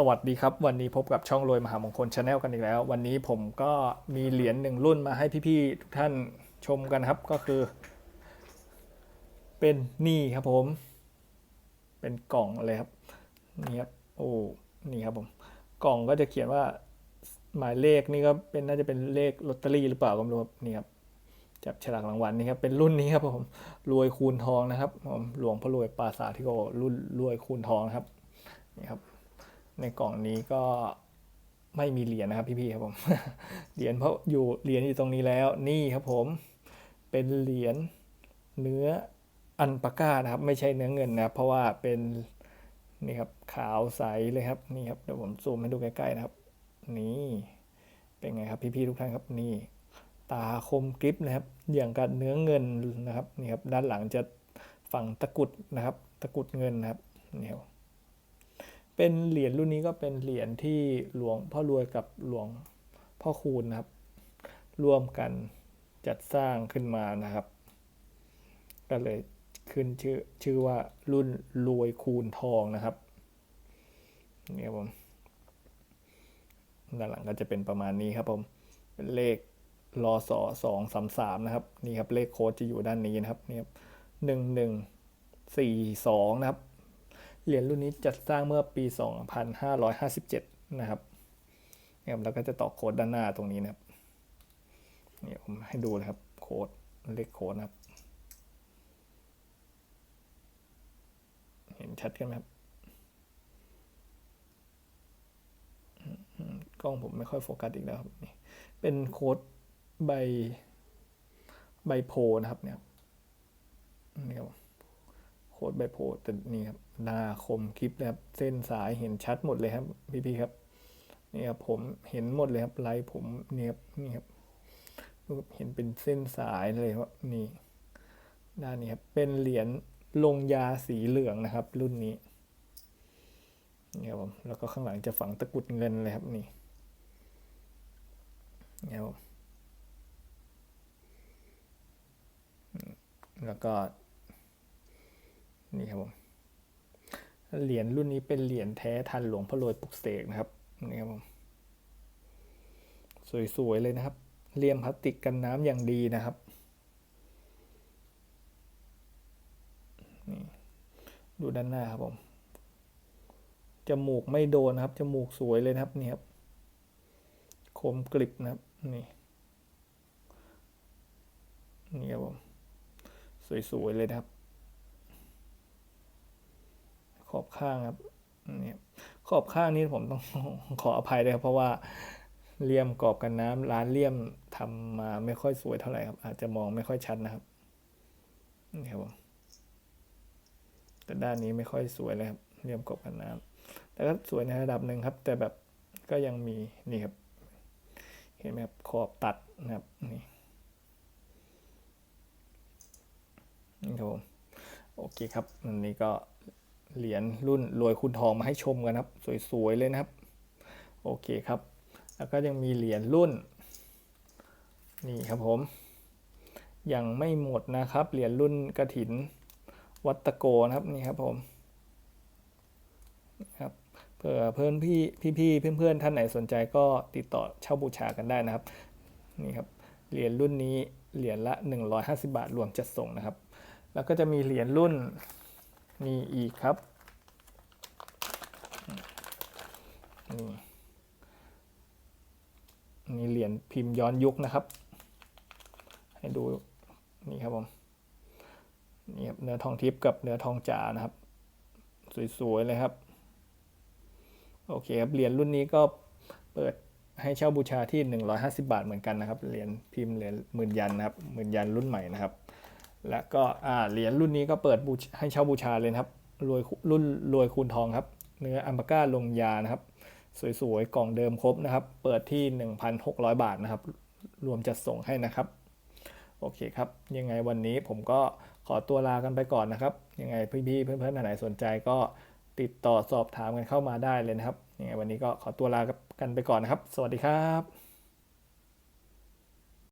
สวัสดีครับ วันนี้พบกับช่องรวยมหามงคลชาแนลกันอีกแล้ว วันนี้ผมก็มีเหรียญหนึ่งรุ่นมาให้พี่ๆทุกท่านชมกันครับก็คือ เป็นนี่ครับผม เป็นกล่องเลยครับนี่ครับโอ้นี่ครับผมกล่องก็จะเขียนว่าหมายเลขนี่ก็เป็นน่าจะเป็นเลขลอตเตอรี่หรือเปล่าก็ไม่รู้ครับนี่ครับจับฉลากรางวัลนี่ครับเป็นรุ่นนี้ครับผมรวยคูณทองนะครับผมหลวงพ่อรวยปราสาทที่โกรุ่นรวยคูณทองนะครับนี่ครับ ในกล่องนี้ก็ไม่มีเหรียญนะครับพี่ๆครับผม เหรียญเพราะอยู่เหรียญอยู่ตรงนี้แล้วนี่ครับผมเป็นเหรียญเนื้ออันปาก้านะครับ ไม่ใช่เนื้อเงินนะครับ เพราะว่าเป็นนี่ครับขาวใสเลยครับนี่ครับเดี๋ยวผมซูมให้ดูใกล้ๆนะครับ นี่เป็นไงครับพี่ๆทุกท่านครับนี่ ตาคมกริบนะครับ อย่างกับเนื้อเงินนะครับนี่ครับด้านหลังจะฝั่งตะกุดนะครับ ตะกุดเงินนะครับนี่ครับ เป็นเหรียญรุ่นนี้ก็เป็นเหรียญที่หลวงพ่อรวยกับหลวงพ่อคูณนะครับ ร่วมกันจัดสร้างขึ้นมานะครับ ก็เลยขึ้นชื่อชื่อว่ารุ่นรวยคูณทองนะครับนี่ครับผมด้านหลังก็จะเป็นประมาณนี้ครับผมเป็นเลขรอสอสองสามสามนะครับนี่ครับเลขโค้ดจะอยู่ด้านนี้นะครับนี่ครับหนึ่งหนึ่งสี่สองนะครับ เหรียญรุ่นนี้จัดสร้างเมื่อปี 2557 นะครับเนี่ยครับแล้วก็จะต่อโค้ดด้านหน้าตรงนี้นะครับเนี่ยผมให้ดูนะครับโค้ดเลขโค้ดนะครับ เห็นชัดกันไหมครับอืมกล้องผมไม่ค่อยโฟกัสอีกแล้วครับนี่เป็นโค้ดใบใบโพนะครับเนี่ยนี่ครับ โคดใบโพดแต่นี่ครับหน้าคมคลิปเลยครับ เส้นสายเห็นชัดหมดเลยครับ พี่ๆครับนี่ครับผมเห็นหมดเลยครับลายผมเนี่ยครับนี่ครับเห็นเป็นเส้นสายเลยครับนี่ด้านนี้ครับเป็นเหรียญลงยาสีเหลืองนะครับ รุ่นนี้นี่ครับผมแล้วก็ข้างหลังจะฝังตะกุดเงินเลยครับนี่นี่ครับแล้วก็ นี่ครับผมเหรียญรุ่นนี้เป็นเหรียญแท้ทันหลวงพ่อรวยปลุกเสกนะครับนี่ครับผมสวยๆเลยนะครับเลี่ยมพลาสติกกันน้ำอย่างดีนะครับนี่ดูด้านหน้าครับผมจมูกไม่โดนนะครับจมูกสวยเลยนะครับนี่ครับคมกริบนะครับนี่นี่ครับผมสวยๆเลยนะครับ ขอบข้างครับนี่ขอบข้างนี้ผมต้องขออภัยด้วยครับ เพราะว่าเลี่ยมกรอบกันน้ำร้านเลี่ยมทำมาไม่ค่อยสวยเท่าไหร่ครับ อาจจะมองไม่ค่อยชัดนะครับนี่ครับผมแต่ด้านนี้ไม่ค่อยสวยเลยครับเลี่ยมกรอบกันน้ำแต่ก็สวยในระดับหนึ่งครับ แต่แบบก็ยังมีนี่ครับ เห็นไหมครับขอบตัดนะครับนี่นี่ครับผมโอเคครับอันนี้ก็ เหรียญรุ่นรวยคูณทองมาให้ชมกันครับ สวยๆเลยนะครับ โอเคครับ แล้วก็ยังมีเหรียญรุ่น นี่ครับผม ยังไม่หมดนะครับ เหรียญรุ่นกระถินวัตโกนะครับนี่ครับผมครับเผื่อเพื่อนพี่พี่ๆเพื่อนๆท่านไหนสนใจก็ติดต่อเช่าบูชากันได้นะครับนี่ครับเหรียญรุ่นนี้เหรียญละ 150 บาทรวมจัดส่งนะครับ แล้วก็จะมีเหรียญรุ่น นี่อีกครับนี่นี่เหรียญพิมพ์ย้อนยุคนะครับ ให้ดูนี่ครับผมนี่ครับเนื้อทองทิพย์กับเนื้อทองจ๋านะครับ สวยๆเลยครับ โอเคครับเหรียญรุ่นนี้ก็เปิดให้เช่าบูชาที่ 150 บาทเหมือนกันนะครับเหรียญพิมพ์เหรียญหมื่นยันนะครับหมื่นยันรุ่นใหม่นะครับ และก็เหรียญรุ่นนี้ก็เปิดบูชให้เช่าบูชาเลยครับรวยรุ่นรวยคูณทองครับ เนื้ออัมปาก้าลงยานะครับ สวยๆ กล่องเดิมครบนะครับ เปิดที่ 1,600 บาทนะครับ รวมจัดส่งให้นะครับ โอเคครับ ยังไงวันนี้ผมก็ขอตัวลากันไปก่อนนะครับ ยังไงพี่ๆเพื่อนๆท่านไหนสนใจก็ติดต่อสอบถามกันเข้ามาได้เลยนะครับยังไงวันนี้ก็ขอตัวลากันไปก่อนนะครับ สวัสดีครับ